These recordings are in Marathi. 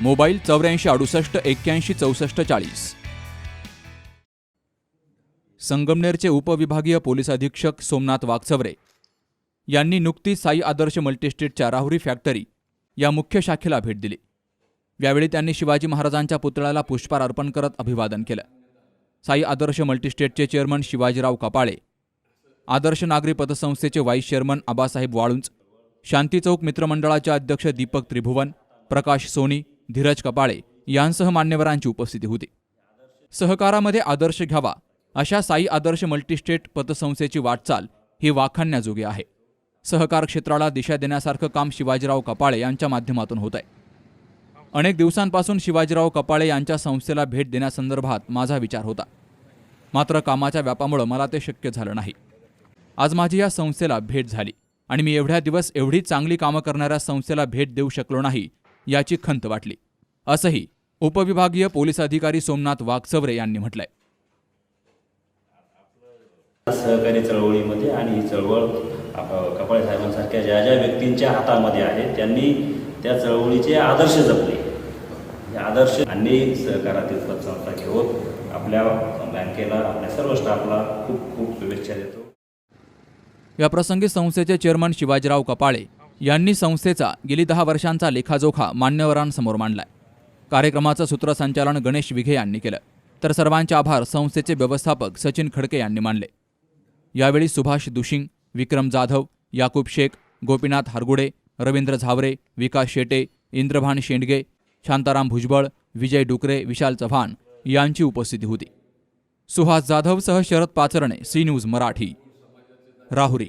मोबाईल चौऱ्याऐंशी अडुसष्ट एक्क्याऐंशी चौसष्ट चाळीस. संगमनेरचे उपविभागीय पोलीस अधीक्षक सोमनाथ वागचवरे यांनी नुकतीच साई आदर्श मल्टीस्टेटच्या राहुरी फॅक्टरी या मुख्य शाखेला भेट दिली. यावेळी त्यांनी शिवाजी महाराजांच्या पुतळ्याला पुष्पार अर्पण करत अभिवादन केलं. साई आदर्श मल्टीस्टेटचे चेअरमन शिवाजीराव कपाळे आदर्श नागरी पतसंस्थेचे व्हाईस चेअरमन आबासाहेब वाळुंज शांती चौक मित्रमंडळाचे अध्यक्ष दीपक त्रिभुवन प्रकाश सोनी धीरज कपाळे यांसह मान्यवरांची उपस्थिती होती. सहकारामध्ये आदर्श घ्यावा अशा साई आदर्श मल्टीस्टेट पतसंस्थेची वाटचाल ही वाखाणण्याजोगी आहे. सहकार क्षेत्राला दिशा देण्यासारखं काम शिवाजीराव कपाळे यांच्या माध्यमातून होत आहे अनेक दिवसांपासून शिवाजीराव कपाळे यांच्या संस्थेला भेट देण्यासंदर्भात माझा विचार होता. मात्र कामाच्या व्यापामुळं मला ते शक्य झालं नाही. आज माझी या संस्थेला भेट झाली आणि मी एवढ्या दिवस एवढी चांगली कामं करणाऱ्या संस्थेला भेट देऊ शकलो नाही याची खंत वाटली. असंही उपविभागीय पोलीस अधिकारी सोमनाथ वाघचवरे यांनी म्हटलंय. सहकारी चळवळीमध्ये आणि ही चळवळ कपाळे साहेबांसारख्या ज्या ज्या व्यक्तींच्या हातामध्ये आहे त्यांनी त्या चळवळीचे आदर्श जपले. हे आदर्श अन्य सहकारातील पतसंस्था घेऊन आपल्या बँकेला आपल्या सर्व स्टाफला खूप खूप शुभेच्छा देतो. या प्रसंगी संस्थेचे चेअरमन शिवाजीराव कपाळे यांनी संस्थेचा गेली दहा वर्षांचा लेखाजोखा मान्यवरांसमोर मांडलाय. कार्यक्रमाचं सूत्रसंचालन गणेश विघे यांनी केलं. तर सर्वांचे आभार संस्थेचे व्यवस्थापक सचिन खडके यांनी मानले. यावेळी सुभाष दुशिंग विक्रम जाधव याकूब शेख गोपीनाथ हरगुडे रवींद्र झावरे विकास शेटे इंद्रभान शेंडगे शांताराम भुजबळ विजय डुकरे विशाल चव्हाण यांची उपस्थिती होती. Suhas जाधवसह Sharad Pacharne C news Marathi. Rahuri.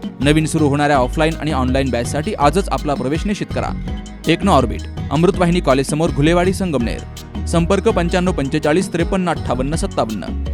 नवीन सुरू होणाऱ्या ऑफलाईन आणि ऑनलाईन बॅचसाठी आजच आपला प्रवेश निश्चित करा. टेक्नो ऑर्बिट अमृतवाहिनी कॉलेजसमोर घुलेवाडी संगमनेर. संपर्क पंच्याण्णव पंचेचाळीस त्रेपन्न अठ्ठावन्न सत्तावन्न.